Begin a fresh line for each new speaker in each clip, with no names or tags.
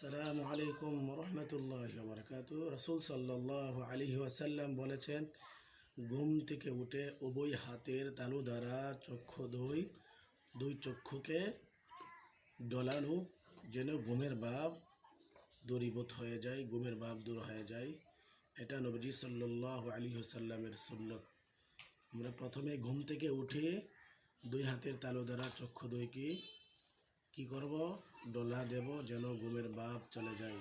আসসালামু আলাইকুম রহমতুল্লাহ বরকাত রসুল সাল্লাহ আলী ওয়াসাল্লাম বলেছেন, ঘুম থেকে উঠে উভয় হাতের তালু দ্বারা চক্ষু দুই দুই চক্ষুকে ডলানো যেন ঘুমের ভাব দূরীভূত হয়ে যায়, ঘুমের ভাব দূর হয়ে যায়। এটা নবজি সাল্লাহ আলী ওসাল্লামের সুন্নত। আমরা প্রথমে ঘুম থেকে উঠে দুই হাতের তালু দ্বারা চক্ষু দুইকে কি করব? ডোলা দেব যেন ঘুমের বাপ চলে যায়।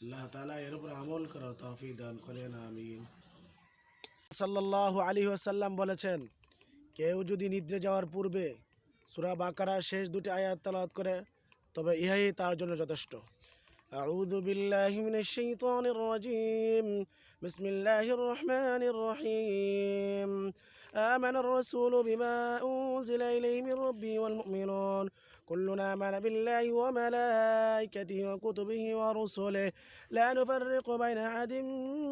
আল্লাহ তালা এর উপর আমল করার তফি দান করেন, আমিন। সাল্লাহ আলী আসাল্লাম বলেছেন, কেউ যদি নিদ্রে যাওয়ার পূর্বে সুরা বাকারার শেষ দুটি আয়াত তালাত করে, তবে ইহাই তার জন্য যথেষ্ট। أعوذ بالله من الشيطان الرجيم. بسم الله الرحمن الرحيم. آمن الرسول بما أنزل إليه من ربه والمؤمنون. كلنا آمن بالله وملائكته وكتبه ورسله. لا نفرق بين أحد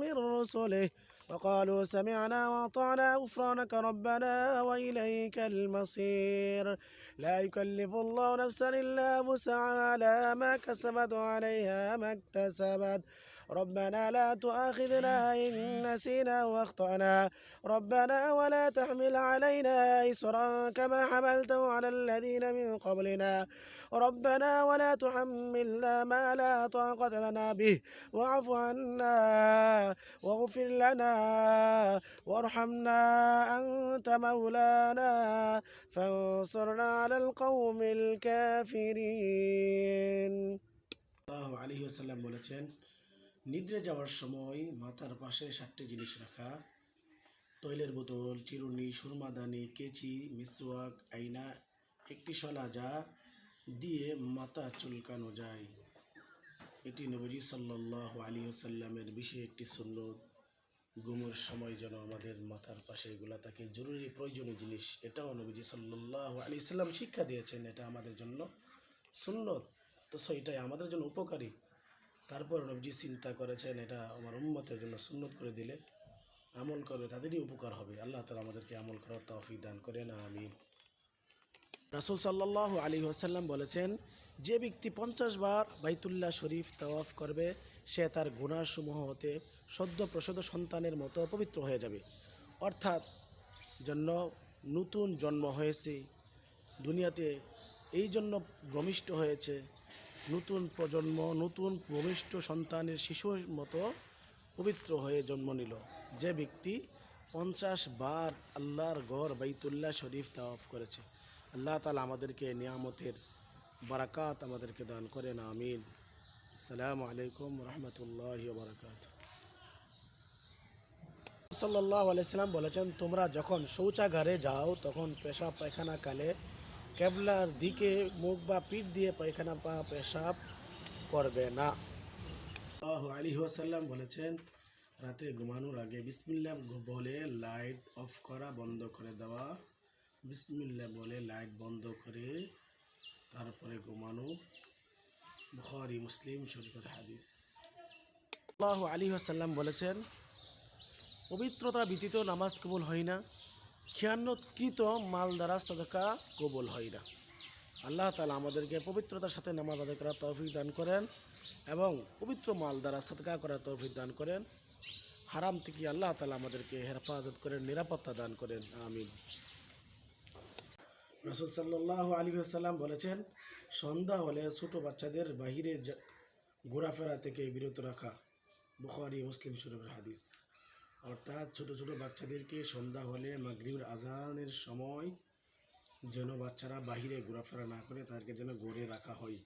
من رسله. وقالوا سمعنا وأطعنا غفرانك ربنا وإليك المصير. لا يكلف الله نفسا إلا وسعها لها ما كسبت وعليها ما اكتسبت. ربنا لا تؤاخذنا إن نسينا واخطأنا ربنا ولا تحمل علينا إسرا كما حملته على الذين من قبلنا ربنا ولا تحملنا ما لا طاقة لنا به واعف عنا واغفر لنا وارحمنا أنت مولانا فانصرنا على القوم الكافرين আল্লাহ আলী সাল্লাম বলেছেন নিদ্রে যাওয়ার সময় মাথার পাশে সাতটি জিনিস রাখা। তৈলের বোতল, চিরুনি সুরমাদানি কেচি, মিসওয়াক আইনা একটি শলা যা দিয়ে মাথা চুলকানো যায়। এটি নবী সাল্লাহ আলী সাল্লামের বিশেষ একটি সুন্নত। ঘুমের সময় যেন আমাদের মাথার পাশে এগুলা থাকে, জরুরি প্রয়োজনীয় জিনিস। এটাও নবীজি সাল্লাহ আলী সাল্লাম শিক্ষা দিয়েছেন, এটা আমাদের জন্য সুন্নত। তো এটাই আমাদের জন্য উপকারী। তারপর নবজি চিন্তা করেছেন, এটা আমার উম্মতের জন্য সুন্নত করে দিলে আমল করবে, তাদেরই উপকার হবে। আল্লাহ তালা আমাদেরকে আমল করার তৌফিক দান করেন, আমিন। রাসুল সাল্লাহ আলী আসাল্লাম বলেছেন, যে ব্যক্তি পঞ্চাশ বার বাইতুল্লাহ শরীফ তাওয়াফ করবে, সে তার গুণাসমূহ হতে সদ্য প্রসদ সন্তানের মতো পবিত্র হয়ে যাবে। অর্থাৎ জন্য নতুন জন্ম হয়েছে, দুনিয়াতে এই জন্য ভ্রমিষ্ঠ হয়েছে নতুন প্রজন্ম, নতুন ভূমিষ্ঠ সন্তানের শিশুর মতো পবিত্র হয়ে জন্ম নিল। যে ব্যক্তি পঞ্চাশ বার আল্লাহর গড় বাইতুল্লাহ শরীফ তাওয়াফ করেছে। আল্লাহ তালা আমাদেরকে নিয়ামতের বারাকাত আমাদেরকে দান করেন, আমিন। আসসালামু আলাইকুম রহমতুল্লাহ বারাকাত সাল্লাহ আলাইসাল্লাম বলেছেন, তোমরা যখন শৌচাগারে যাও, তখন পেশা পায়খানা কালে কেবলার দিকে মুখ বা পিঠ দিয়ে পায়খানা বা পেশাব করবে না। আলী ওয়াসাল্লাম বলেছেন, রাতে ঘুমানোর আগে বিসমিল্লা বলে লাইট অফ করা বন্ধ করে দেওয়া বিসমিল্লা বলে লাইট বন্ধ করে তারপরে ঘুমানো। বুখারি, মুসলিম শরীফের হাদিস। আল্লাহ আলী আসাল্লাম বলেছেন, পবিত্রতা ব্যতীত নামাজ কবুল হয় না। খেয়ান্নতকৃত মাল দ্বারা সদকা কবুল হয় না। আল্লাহ তালা আমাদেরকে পবিত্রতার সাথে নামাজ আদায় করার তৌফিক দান করেন এবং পবিত্র মাল দ্বারা সদকা করার তৌফিক দান করেন। হারাম থেকে আল্লাহ তালা আমাদেরকে হেফাজত করেন, নিরাপত্তা দান করেন। আমিন। রসুল সাল্লাহ আলী সাল্লাম বলেছেন, সন্ধ্যা হলে ছোট বাচ্চাদের বাহিরে ঘোরাফেরা থেকে বিরত রাখা। বুখারি মুসলিম শরীফের হাদিস। অর্থাৎ ছোট ছোট বাচ্চাদেরকে সন্ধ্যা হলে মাগরিবের আজানের সময় যেন বাচ্চারা বাহিরে ঘোরাফেরা না করে তাদেরকে যেন গড়ে রাখা হয়।